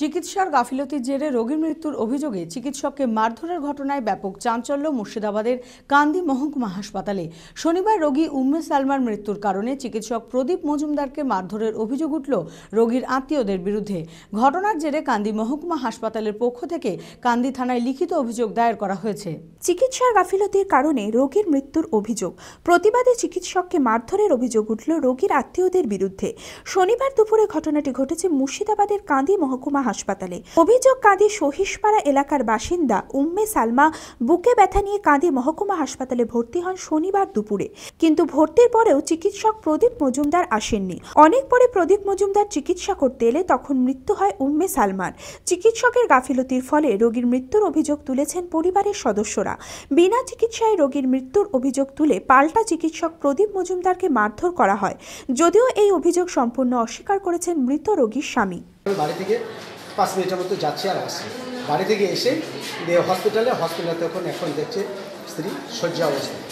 চিকিৎসার গাফিলতির জেরে রোগীর মৃত্যুর অভিযোগে চিকিৎসককে মারধরের ঘটনায় ব্যাপক চাঞ্চল্য, মুর্শিদাবাদের কান্দি মহকুমা হাসপাতালে। শনিবার রোগী উম্মে সালমার মৃত্যুর কারণে চিকিৎসক প্রদীপ মজুমদারকে মারধরের অভিযোগ উঠল রোগীর আত্মীয়দের বিরুদ্ধে। ঘটনার জেরে কান্দি মহকুমা হাসপাতালের পক্ষ থেকে কান্দি থানায় লিখিত অভিযোগ দায়ের করা হয়েছে। চিকিৎসার গাফিলতির কারণে রোগীর মৃত্যুর অভিযোগ। প্রতিবাদে চিকিৎসককে মারধরের অভিযোগ উঠল রোগীর আত্মীয়দের বিরুদ্ধে। শনিবার দুপুরে ঘটনাটি ঘটেছে মুর্শিদাবাদের কান্দি মহকুমা হাসপাতালে। অভিযোগ কাঁদি সহিসপাড়া এলাকার বাসিন্দা উম্মে সালমা বুকে ব্যথা নিয়ে কাঁদি মহকুমা হাসপাতালে ভর্তি হন শনিবার দুপুরে। কিন্তু ভর্তির পরেও চিকিৎসক প্রদীপ মজুমদার আসেননি। অনেক পরে প্রদীপ মজুমদার চিকিৎসা করতে এলে তখন মৃত্যু হয় উম্মে সালমার। চিকিৎসকের গাফিলতির ফলে রোগীর মৃত্যুর অভিযোগ তুলেছেন পরিবারের সদস্যরা। বিনা চিকিৎসায় রোগীর মৃত্যুর অভিযোগ তুলে পাল্টা চিকিৎসক প্রদীপ মজুমদারকে মারধর করা হয়। যদিও এই অভিযোগ সম্পূর্ণ অস্বীকার করেছেন মৃত রোগীর স্বামী। বাড়ি থেকে পাঁচ মিনিটের মতো যাচ্ছি আর আসছি। বাড়ি থেকে এসে দিয়ে হসপিটালে হসপিটালে তখন এখন দেখছে স্ত্রী শয্যা অবস্থায়।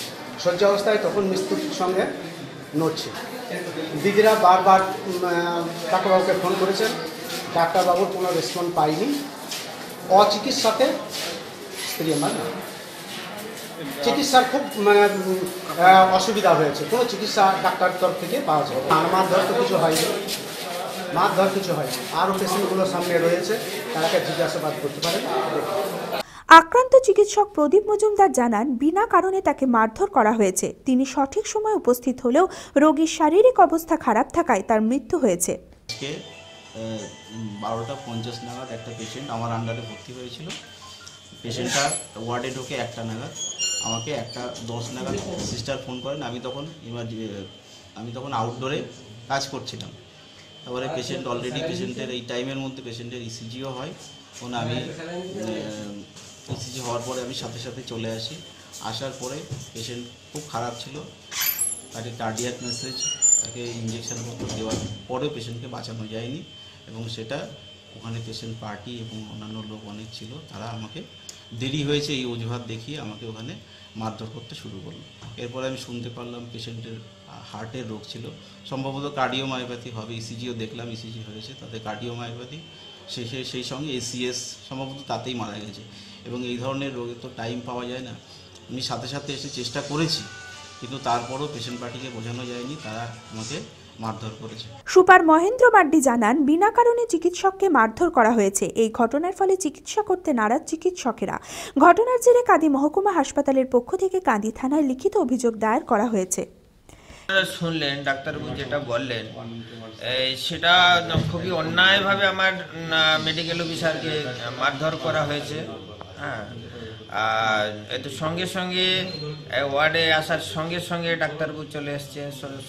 শয্যা অবস্থায় তখন মৃত্যুর সঙ্গে নড়ছে। দিদিরা বারবার ডাক্তারবাবুকে ফোন করেছেন। ডাক্তারবাবুর কোনো রেসপন্স পাইনি। অচিকিৎসাতে স্ত্রী আমার মারা গেছে। চিকিৎসার খুব মানে অসুবিধা হয়েছে। কোনো চিকিৎসা ডাক্তার তরফ থেকে পাওয়া যায় আমার ধর তো কিছু হয়নি। মারধর কিছু হয়নি। আরও পেশেন্টগুলো সামনে রয়েছে তারাকে জিজ্ঞাসাবাদ করতে পারেন। আক্রান্ত চিকিৎসক প্রদীপ মজুমদার জানান বিনা কারণে তাকে মারধর করা হয়েছে। তিনি সঠিক সময় উপস্থিত হলেও রোগীর শারীরিক অবস্থা খারাপ থাকায় তার মৃত্যু হয়েছে। আজকে বারোটা পঞ্চাশ নাগাদ একটা পেশেন্ট আমার আন্ডারে ভর্তি হয়েছিল। পেশেন্টটা ওয়ার্ডে ঢোকে একটা নাগাদ। আমাকে একটা দশ নাগাদ সিস্টার ফোন করেন। আমি তখন ইমার্জি আমি তখন আউটডোরে কাজ করছিলাম। তারপরে পেশেন্ট অলরেডি পেশেন্টের এই টাইমের মধ্যে পেশেন্টের ইসিজিও হয়। তখন আমি ইসিজি হওয়ার পরে আমি সাথে সাথে চলে আসি। আসার পরে পেশেন্ট খুব খারাপ ছিল। তাকে কার্ডিয়াক মেসেজ তাকে ইঞ্জেকশন দেওয়ার পরেও পেশেন্টকে বাঁচানো যায়নি এবং সেটা ওখানে পেশেন্ট পার্টি এবং অন্যান্য লোক অনেক ছিল, তারা আমাকে দেরি হয়েছে এই অজুহাত দেখিয়ে আমাকে ওখানে মারধর করতে শুরু করল। এরপরে আমি শুনতে পারলাম পেশেন্টের হার্টের রোগ ছিল। সম্ভবত কার্ডিওমায়োপ্যাথি হবে ইসিজিও দেখলাম ইসিজি হয়েছে, তাতে কার্ডিওমায়োপ্যাথি শেষে সেই সঙ্গে এসিএস সম্ভবত তাতেই মারা গেছে। এবং এই ধরনের রোগে তো টাইম পাওয়া যায় না। আমি সাথে সাথে এসে চেষ্টা করেছি, কিন্তু তারপরও পেশেন্ট পার্টিকে বোঝানো যায়নি, তারা আমাকে মারধর করেছে। সুপার মহেন্দ্র মাড্ডি জানান বিনা কারণে চিকিৎসককে মারধর করা হয়েছে। এই ঘটনার ফলে চিকিৎসা করতে নারাজ চিকিৎসকেরা। ঘটনার জেরে কাঁদি মহকুমা হাসপাতালের পক্ষ থেকে কাঁদি থানায় লিখিত অভিযোগ দায়ের করা হয়েছে। শুনলেন ডাক্তারবাবু যেটা বললেন এই, সেটা খুবই অন্যায়ভাবে আমার মেডিকেল অফিসারকে মারধর করা হয়েছে। হ্যাঁ। এতে সঙ্গে সঙ্গে ওয়ার্ডে আসার সঙ্গে সঙ্গে ডাক্তারবাবু চলে এসছে,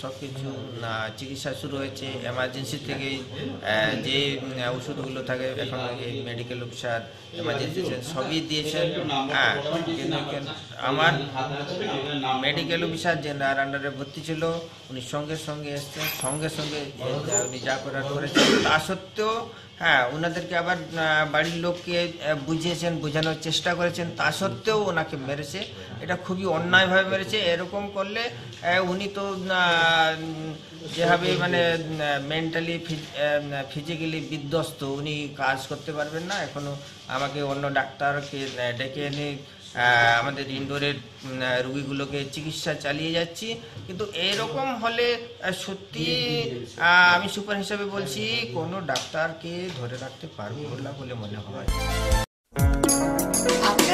সব কিছু চিকিৎসা শুরু হয়েছে এমার্জেন্সি থেকে যে ওষুধগুলো থাকে, এখন মেডিকেল অফিসার এমার্জেন্সি সবই দিয়েছেন। হ্যাঁ আমার মেডিকেল অফিসার যে যার আন্ডারে ভর্তি ছিল, উনি সঙ্গে সঙ্গে এসছেন, সঙ্গে সঙ্গে উনি যা করার করেছেন, তা সত্ত্বেও হ্যাঁ ওনাদেরকে আবার বাড়ির লোককে বুঝিয়েছেন, বোঝানোর চেষ্টা করেছেন, তা সত্ত্বেও ওনাকে মেরেছে। এটা খুবই অন্যায়ভাবে মেরেছে। এরকম করলে উনি তো যেভাবে মানে মেন্টালি ফিজিক্যালি বিধ্বস্ত, উনি কাজ করতে পারবেন না। এখনও আমাকে অন্য ডাক্তারকে ডেকে এনে আমাদের ইনডোরের রুগীগুলোকে চিকিৎসা চালিয়ে যাচ্ছি। কিন্তু এরকম হলে সত্যি আমি সুপার হিসাবে বলছি, কোনো ডাক্তারকে ধরে রাখতে পারব না বলে মনে হয়।